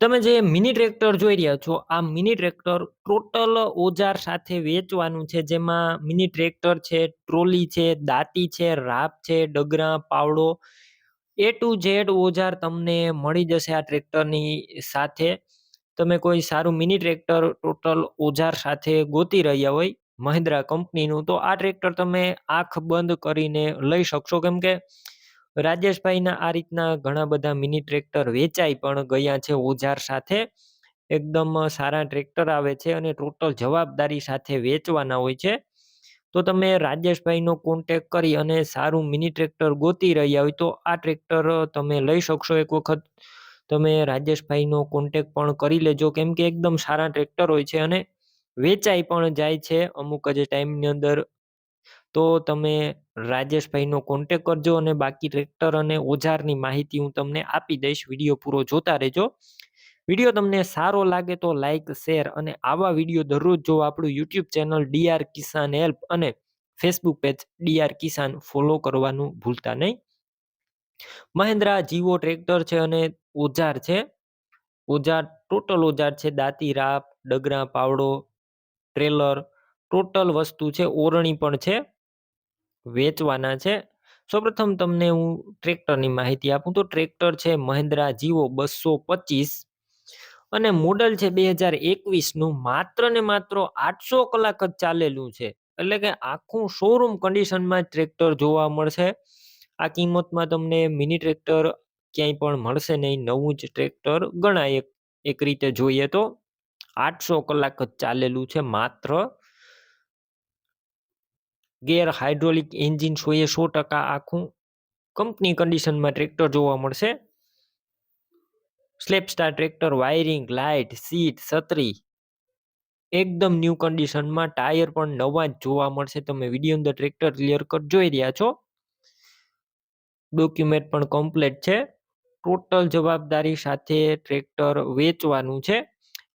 તમે જે mini tractor જોઈ રહ્યા છો, આ મિની ટ્રેક્ટર ટોટલ ઓજાર સાથે વેચવાનું છે. જેમાં મિની ટ્રેક્ટર છે ટ્રોલી છે, દાંતી છે, રાપ છે, ડગરા, પાવડો એ ટુ ઝેડ ઓજાર તમને મળી જશે આ ટ્રેક્ટરની સાથે. તમે કોઈ સારું મિની ટ્રેક્ટર ટોટલ ઓજાર સાથે ગોતી રહ્યા હોય, મહિન્દ્રા કંપનીનું, તો આ ટ્રેક્ટર તમે આંખ બંધ કરીને લઈ શકશો. કેમ કે રાજેશભાઈના આ રીતના ઘણા બધા મિની ટ્રેક્ટર વેચાઈ પણ ગયા છે ઓજાર સાથે. એકદમ સારા ટ્રેક્ટર આવે છે અને ટોટલ જવાબદારી સાથે વેચવાના હોય છે. તો તમે રાજેશભાઈનો કોન્ટેક કરી અને સારું મિની ટ્રેક્ટર ગોતી રહ્યા હોય તો આ ટ્રેક્ટર તમે લઈ શકશો એક વખત. તમે રાજેશભાઈનો કોન્ટેક પણ કરી લેજો કેમ કે એકદમ સારા ટ્રેક્ટર હોય છે અને વેચાઈ પણ જાય છે. અમુક જ ટાઈમની અંદર તો તમે રાજેશભાઈનો કોન્ટેક કરજો અને બાકી ટ્રેક્ટર અને ઓજારની માહિતી હું તમને આપી દઈશ. વીડિયો પૂરો જોતા રહેજો. વીડિયો તમને સારો લાગે તો લાઈક શેર અને આવા વીડિયો દરરોજ જો આપણું YouTube channel DR Kisan help અને Facebook page DR Kisan follow કરવાનું ભૂલતા નહીં. મહેન્દ્રા જીવો ટ્રેક્ટર છે અને ઓજાર છે. ઓજાર ટોટલ ઓજાર છે. દાંતી, રાપ, ડગરા, પાવડો ટ્રેલર ટોટલ વસ્તુ છે. ઓરણી પણ છે. વેચવાના છે. સૌપ્રથમ તમને હું ટ્રેક્ટરની માહિતી આપું. તો ટ્રેક્ટર છે મહિન્દ્રા જીવો બસો પચીસ અને મોડલ છે બે હજાર એકવીસનું માત્ર ને માત્ર આઠસો કલાક જ ચાલેલું છે. એટલે કે આખું શોરૂમ કન્ડિશનમાં ટ્રેક્ટર જોવા મળશે. આ કિંમતમાં તમને મિની ટ્રેક્ટર ક્યાંય પણ મળશે નહીં. નવું જ ટ્રેક્ટર ગણાય એક રીતે જોઈએ તો આઠસો કલાક જ ચાલેલું છે માત્ર ગેર હાઇડ્રોલિક એન્જિન સો એ સો ટકા આખું કંપની કન્ડિશનમાં ટ્રેક્ટર જોવા મળશે. Slap star tractor, wiring, light, seat, છત્રી, એકદમ ન્યૂ કન્ડિશનમાં ટાયર પણ નવા જ જોવા મળશે. તમે વીડિયો અંદર ટ્રેક્ટર ક્લિયર કટ જોઈ રહ્યા છો. ડોક્યુમેન્ટ પણ કમ્પ્લીટ છે. ટોટલ જવાબદારી સાથે ટ્રેક્ટર વેચવાનું છે.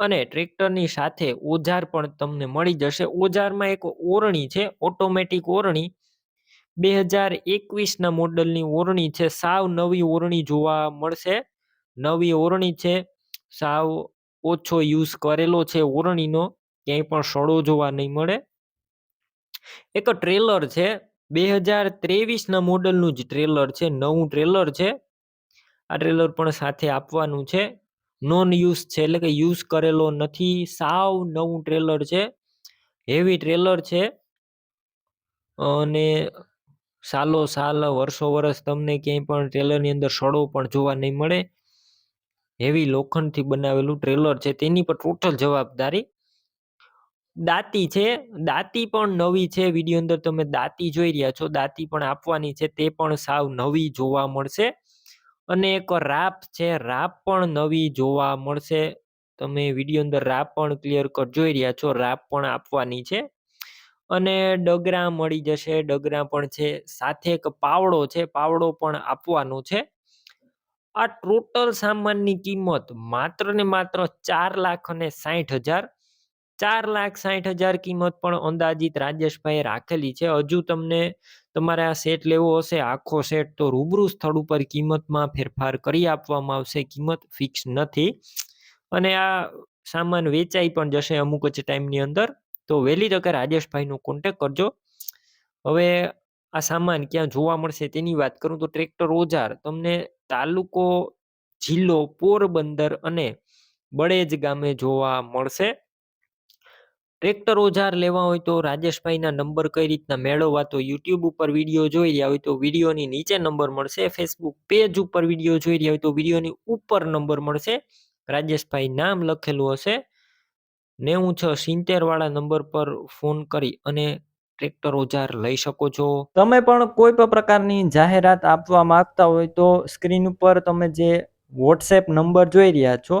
અને ટ્રેક્ટરની સાથે ઓજાર પણ તમને મળી જશે. ઓજારમાં એક ઓરણી છે, ઓટોમેટિક ઓરણી. બે હજાર એકવીસના મોડલની ઓરણી છે. સાવ નવી ઓરણી જોવા મળશે. નવી ઓરણી છે. સાવ ઓછો યુઝ કરેલો છે ઓરણીનો. ક્યાંય પણ સડો જોવા નહીં મળે. એક ટ્રેલર છે. બે હજાર ત્રેવીસના મોડલનું જ ટ્રેલર છે. નવું ટ્રેલર છે. આ ટ્રેલર પણ સાથે આપવાનું છે. નોન યુઝ છે, એટલે કે યુઝ કરેલો નથી. સાવ નવું ટ્રેલર છે. હેવી ટ્રેલર છે. અને સાલો સાલ વર્ષો વર્ષ તમને ક્યાંય પણ ટ્રેલરની અંદર સડો પણ જોવા નહીં મળે. હેવી લોખંડથી બનાવેલું ટ્રેલર છે. તેની પર ટોટલ જવાબદારી દાંતી છે. દાંતી પણ નવી છે. વીડિયો અંદર તમે દાંતી જોઈ રહ્યા છો. દાંતી પણ આપવાની છે. તે પણ સાવ નવી જોવા મળશે. અને એક રાપ છે, રાપ પણ નવી જોવા મળશે. તમે વીડિયો અંદર રાપ પણ ક્લિયર કટ જોઈ રહ્યા છો, રાપ પણ આપવાની છે. અને ડગરા મળી જશે, ડગરા પણ છે, સાથે એક પાવડો છે, પાવડો પણ આપવાનો છે. આ ટોટલ સામાનની કિંમત માત્ર ને માત્ર ચાર લાખ અને સાઠ હજાર ચાર લાખ સાઠ હજાર કિંમત પણ અંદાજિત રાજેશભાઈએ રાખેલી છે. હજુ તમને તમારે આ સેટ લેવો હશે, આખો સેટ તો રૂબરૂ સ્થળ ઉપર કિંમતમાં ફેરફાર કરી આપવામાં આવશે. કિંમત ફિક્સ નથી. અને આ સામાન વેચાઈ પણ જશે અમુક જ ટાઈમની અંદર. તો વહેલી તકે રાજેશભાઈનો કોન્ટેક કરજો. હવે આ સામાન ક્યાં જોવા મળશે તેની વાત કરું તો ટ્રેક્ટર ઓજાર. તમને તાલુકો, જિલ્લો પોરબંદર અને બળેજ ગામે જોવા મળશે. ટ્રેક્ટર ઓજાર લેવા હોય તો રાજેશભાઈના નંબર કઈ રીતના મેળવવા તો યુટ્યુબ ઉપર વીડિયો જોઈ રહ્યા હોય તો વિડીયોની નીચે નંબર મળશે, ફેસબુક પેજ ઉપર વીડિયો જોઈ રહ્યા હોય તો વિડીયોની ઉપર નંબર મળશે. રાજેશભાઈ નામ લખેલું હશે. નેવું છ સિત્તેર વાળા નંબર પર ફોન કરી અને ટ્રેક્ટર ઓજાર લઈ શકો છો. તમે પણ કોઈ પણ પ્રકારની જાહેરાત આપવા માંગતા હોય તો સ્ક્રીન ઉપર તમે જે વોટ્સએપ નંબર જોઈ રહ્યા છો